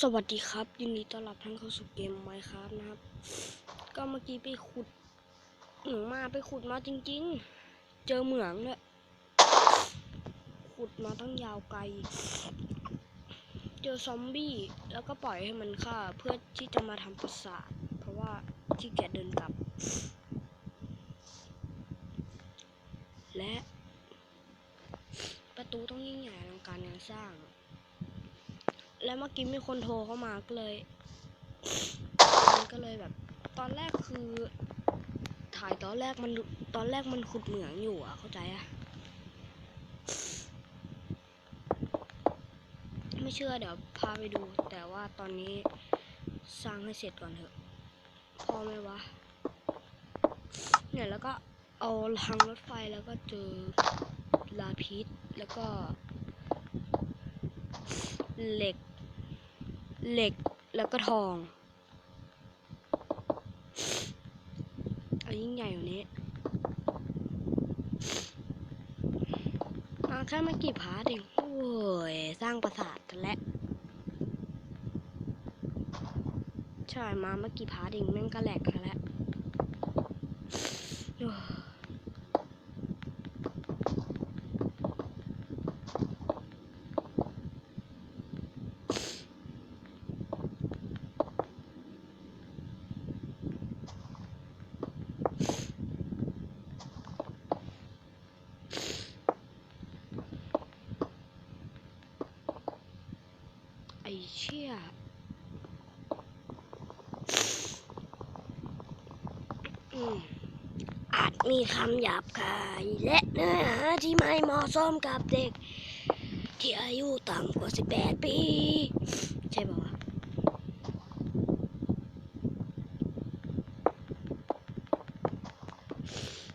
สวัสดีครับยินดีต้อนรับท่านเข้าสู่เกมไมค์ครับนะครับ ก็เมื่อกี้ไปขุดหนูมาไปขุดมาจริง ๆ เจอเหมืองเนี่ยขุดมาตั้งยาวไกล เจอซอมบี้แล้วก็ปล่อยให้มันฆ่าเพื่อที่จะมาทำประสาทเพราะว่าที่แกเดินกลับ และ ประตูต้องยิ่งใหญ่อลังการงานสร้าง แล้วเมื่อกี้มีคนโทรเข้ามาก็เลยก็เลยแบบ ตอนแรกคือ ถ่ายตอนแรกมันตอนแรกมันขุดเหมืองอยู่อะ เข้าใจอะ ไม่เชื่อเดี๋ยวพาไปดู แต่ว่าตอนนี้สร้างให้เสร็จก่อนเถอะ พอไหมวะ เนี่ยแล้วก็เอาทางรถไฟแล้วก็เจอลาพิษแล้วก็ เหล็ก เหล็กแล้วก็ทองเอายิ่งใหญ่กว่านี้มาแค่ม่กี่พาร์ทเองโอ้ย สร้างปราสาทแล้วใช่มาเมื่อกี่พาร์ทเองแม่งก็แหลกแล้วโอ้ย ไอ้เชี่ย อืมอาจ มีคำหยาบคายและเนื้อหาที่ไม่เหมาะสมกับเด็ก ที่อายุต่ำกว่า 18 ปี ใช่ป่าวะ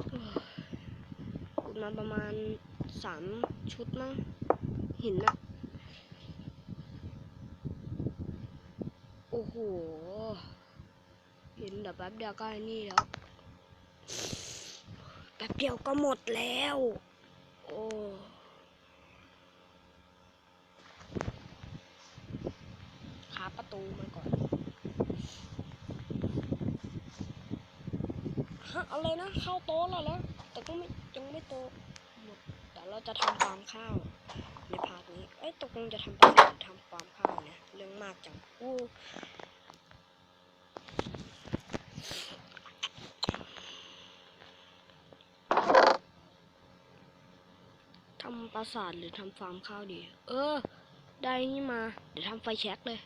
โอ้ยขุดมาประมาณสามชุดมั้งหินอะโอ้โหเห็นเดี๋ยวแป๊บเดียวก็ไอ้นี่แล้ว ป๊บเดียวก็หมดแล้ว โอ้ขาประตูมาก่อนฮะอะไรนะ ข้าวโต๊ะแล้วเหรอแต่ก็ไม่ยังไม่โตหมด แต่เราจะทำฟาร์มข้าวในพาร์ทนี้ เอ้ยตกลงจะทำปราสาทหรือทำฟาร์มข้าวเนี่ย เรื่องมากจังอู้ทำ ปราสาทหรือทำฟาร์มข้าวดี เออ ได้นี่มา เดี๋ยวทำไฟแช็กเลย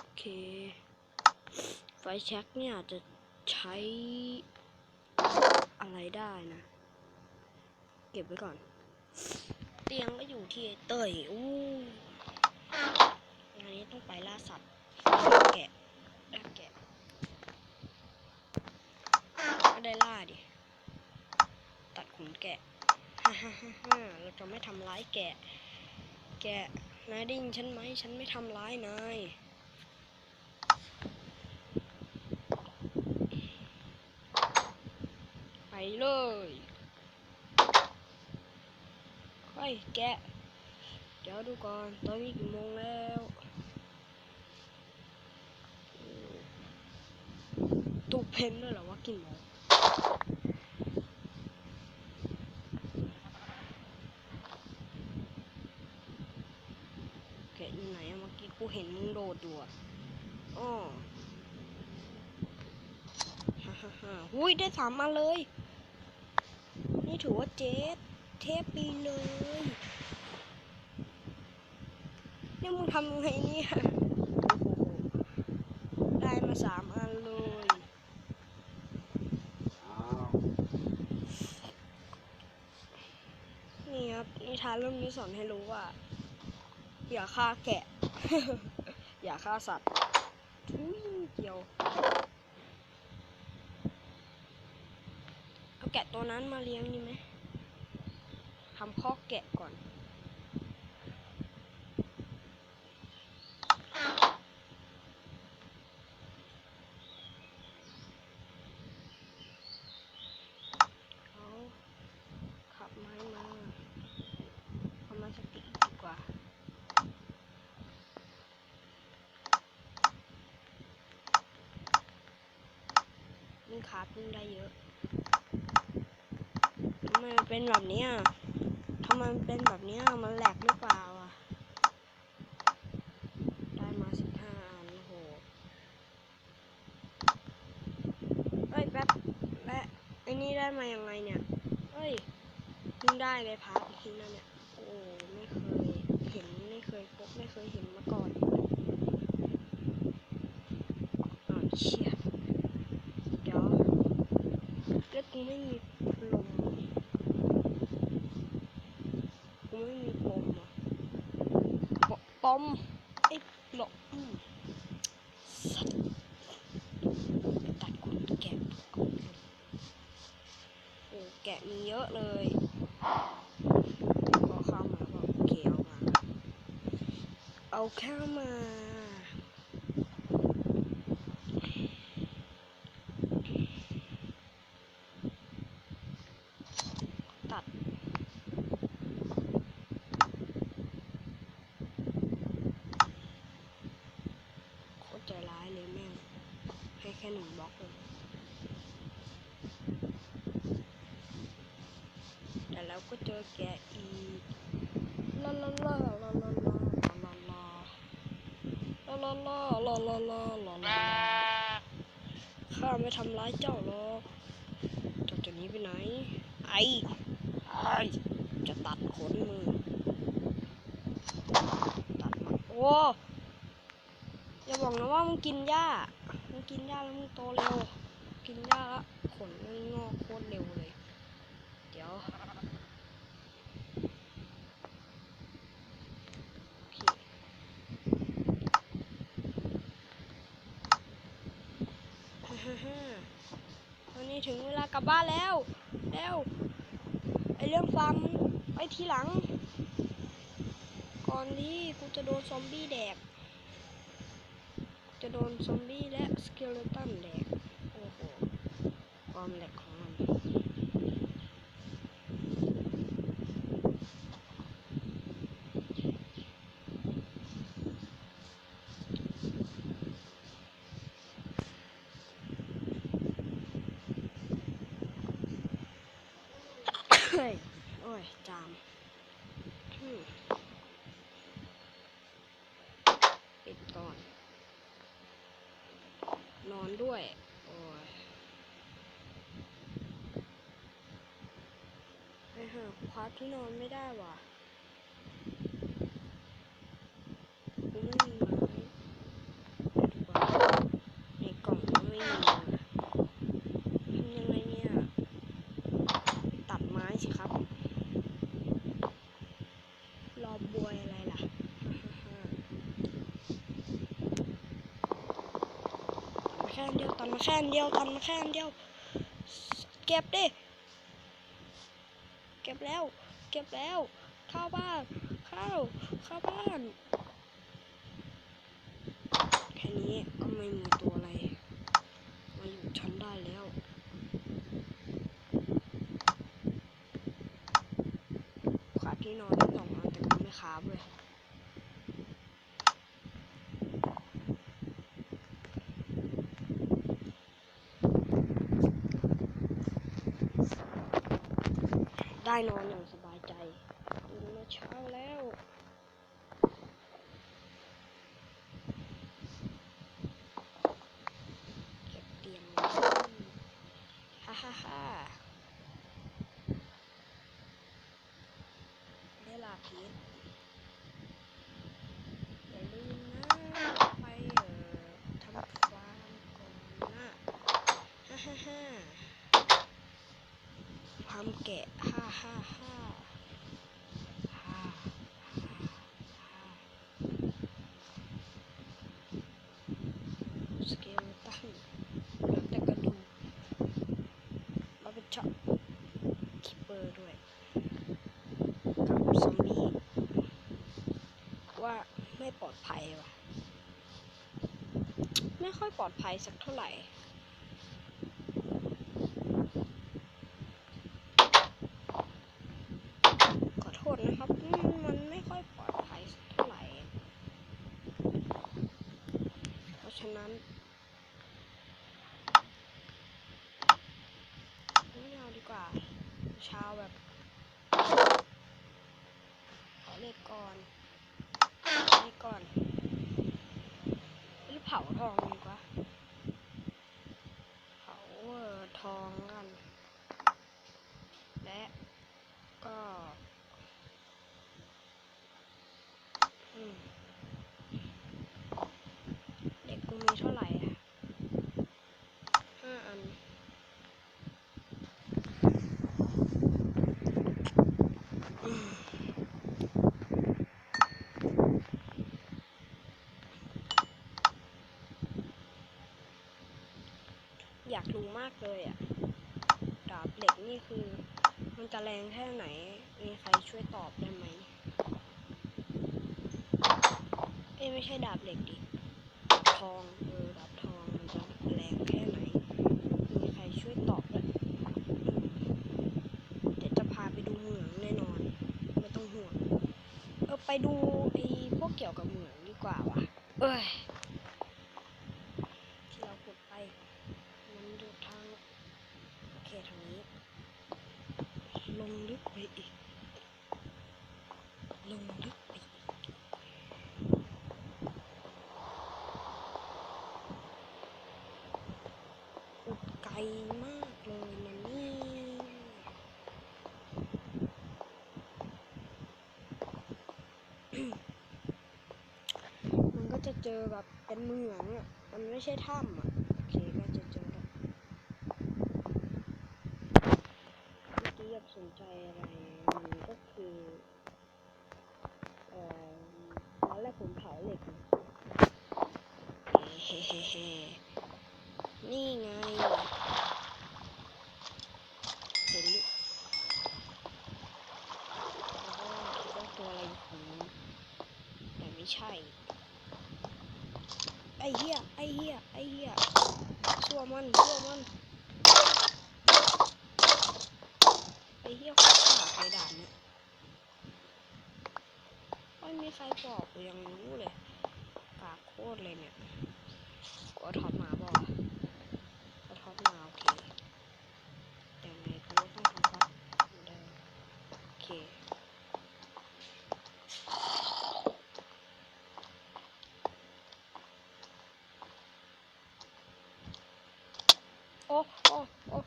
โอเค ไฟแช็กเนี่ยจะใช้อะไรได้นะ เก็บไว้ก่อน เตียงก็อยู่ที่เตยอู้งานนี้ต้องไปล่าสัตว์แกะล่าแกะก็ ได้ล่าดิ ตัดขนแกะฮ่าฮ่าฮ่าเราจะไม่ทำร้ายแกะ แกะนายได้ยินฉันไหม ฉันไม่ทำร้ายนายไปเลยเฮ้ยแกะ เดี๋ยวดูก่อน ตอนนี้กี่โมงแล้วตูเพนด้วยเหรอว่ากี่โมงแกะ อยู่ไหนเมื่อกี้กูเห็นมึงโดดอยู่อะอ้อฮ่าฮ่าฮ่าหุ้ยได้สามมาเลย นี่ถือว่าเจ๊เทปปีเลยนี่มึงทำยังไงเนี่ยได้มาสามอันเลยนี่ครับนิทานเรื่องนี้สอนให้รู้ว่า อย่าฆ่าแกะ อย่าฆ่าสัตว์ทุยเกี่ยวเอาแกะตัวนั้นมาเลี้ยงดีไหมทำคอกแกะก่อน เอาขับไม้มาาพึ่งได้เยอะทำไมมันเป็นแบบนี้ทำไมมันเป็นแบบนี้มันแหลกหรือเปล่าอะ ได้มาสิบห้าอันโอ้โหเอ้ยแป๊บและไอ้นี่ได้มายังไงเนี่ยเอ้ยเพิ่งได้เลยพาร์ททิ้งนั่นเนี่ย โอ้ไม่เคยเห็นไม่เคยพบไม่เคยเห็นมาก่อนอ้าวเชี่ยเดี๋ยวแล้ว กูไม่มีลมกูไม่มีปมอะปมไอ้หลอืมสัตว์ไปตัดขนแกะโอ้แกะมีเยอะเลยขอเข้ามาบอกโอเคเอามา เอาเข้ามา ตัด โคตรใจร้ายเลยแม่ง ให้แค่หนึ่งบล็อกเลย แต่ แกะอีกลาลาลาลาลาลาลาลาลาลาลาลาลาลาลาลาข้าไม่ทำร้ายเจ้าหรอกเจ้าจะหนีไปไหน ไอไอจะตัดขนมือตัดมาโอ้อย่าบอกนะว่ามึงกินหญ้ามึงกินหญ้าแล้วมึงโตเร็ว กินหญ้าล้วขนมันงอกโคตรเร็วเลย เดี๋ยว โอเค ฮ่าฮ่าตอนนี้ถึงเวลากลับบ้านแล้ว แล้วไอเรื่องฟาร์มไปทีหลัง ก่อนที่กูจะโดนซอมบี้แดก จะโดนซอมบี้และสเกเลตันแดก โอ้โหความแหลกของมัน เฮ้ย โอ้ย จามอืมปิดก่อน นอนด้วย โอ้ยไอ้ ที่นอนไม่ได้ว่ะกูไม่มีไม้ในกล่องก็ไม่มีทำยังไงเนี่ย ตัดไม้สิครับ รอบวยอะไรล่ะแค่เดียวตัดมาแค่เดียวตัดมาแค่เดียว เก็บดิ เก็บแล้ว เก็บแล้ว เข้าบ้าน เข้า เข้าบ้านแค่นี้ก็ไม่มีตัวอะไร มาอยู่ชั้นได้แล้ว ขาดที่นอนได้สองอันแต่ก็ไม่คาบเลย ได้นอนอย่างสบายใจตื่นมาเช้าแล้ว เก็บเตียงฮ่าฮ่าฮ่าได้ลาพีชอย่าลืมนะไปทำฟาร์มก่อนนะฮ่าฮ่าฮ่าฟาร์มแกะ ฮ่าฮ่าฮ่าฮ่าฮ่าสเกลตันเหลือแต่กระดูกแล้วเป็นช็อตคิปเปอร์ด้วยกับซอมบี้ว่าไม่ปลอดภัยว่ะ ไม่ค่อยปลอดภัยสักเท่าไหร่ ขอโทษนะครับอืมมันไม่ค่อยปลอดภัยสักเท่าไหร่ เพราะฉะนั้น ก่อนนี่ก่อนหรือเผาทองดีกว่า เผาทองกัน และก็อืมเด็กกูมีเท่าไหร่อะห้าอัน อืมอยากเลยอะ ดาบเหล็กนี่คือ มันจะแรงแค่ไหน มีใครช่วยตอบได้ไหม เอ้ไม่ใช่ดาบเหล็กดิ ทอง เออ ดาบทอง มันจะแรงแค่ไหน มีใครช่วยตอบได้เดี๋ยวจะพาไปดูเหมืองแน่นอน ไม่ต้องห่วง เออ ไปดูไอ้พวกเกี่ยวกับเหมืองดีกว่าว่ะ เอ้ย ที่เราขุดไป มันดูทาง โอเคทางนี้ ลงลึกไปอีก ลงลึกไปอีก อุดไกล มากเลยนะนี่มันก็จะเจอแบบเป็นเหมืองอะ มันไม่ใช่ถ้ำอะ โอเคก็จะเจอแบบเมื่อกี้อยากสนใจอะไร มันก็คือเอ่อตอนแรกผมเผาเหล็กเฮ้เฮ้เฮ้ นี่ไง เห็นหรือแล้วก็คิดว่าตัวอะไรของมันแต่ไม่ใช่ ไอ้เหี้ย ไอ้เหี้ย ไอ้เหี้ยชั่วมันชั่วมัน ไอ้เหี้ยโคตรขาดเลยด่านเนี่ยไม่มีใครบอกกูยังรู้เลย ปากโคตรเลยเนี่ยกูเอาท็อปมาบอกเอาท็อปมาโอเคยังไงกูก็ต้องทำท็อปเหมือนเดิมโอเค โอ้โอ้โอ้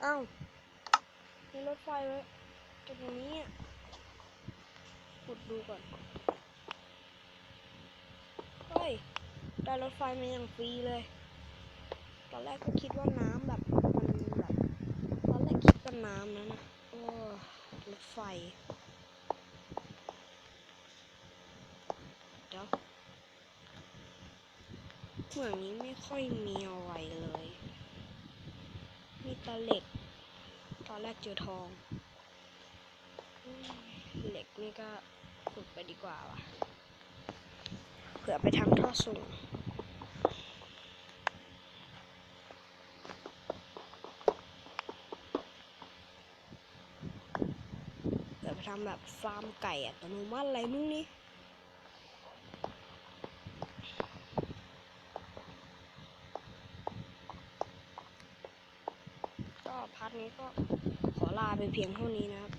เอ้ามีรถ ไฟไว้ตรงนี้อะขุดดูก่อน เฮ้ย ได้รถไฟมาอย่างฟรีเลย ตอนแรกก็คิดว่าน้ำแบบมันแบบตอนแรกคิดว่าน้ำนะนะโอ้รถไฟ เดี๋ยวเหมืองนี้ไม่ค่อยมีอะไรเลย มีตะเหล็ก อนแรกเจอทองเหล็กนี่ก็ขุดไปดีกว่าว่ะเผื่อไปทำท่อส่งเดี๋ยวไปทำแบบฟาร์มไก่อัตโนมัติอะไรนู่นนี่ ก็พาร์ทนี้ก็ขอลาไป เพียงเท่านี้นะครับ